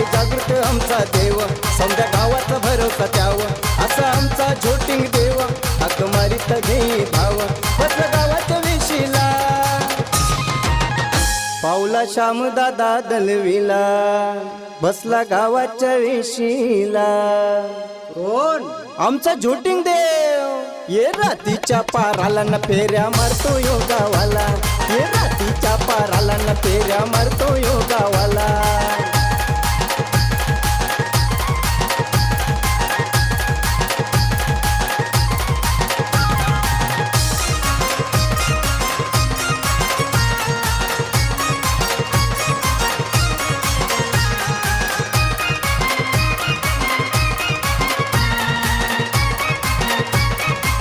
आमचा देव. समजा गावाचा भरोसा त्याव. असा आमचा झोटिंग देव. हाक मारित घेई भाव. बसला गावाच्या वेशीला. पावला श्यामदादा दलविला. बसला गावाच्या वेशीला. कोण? आमचा झोटिंग देव. ये रातीच्या पाराला न फेऱ्या मारतो यो गावाला. ये रातीच्या पाराला न फेऱ्या मारतो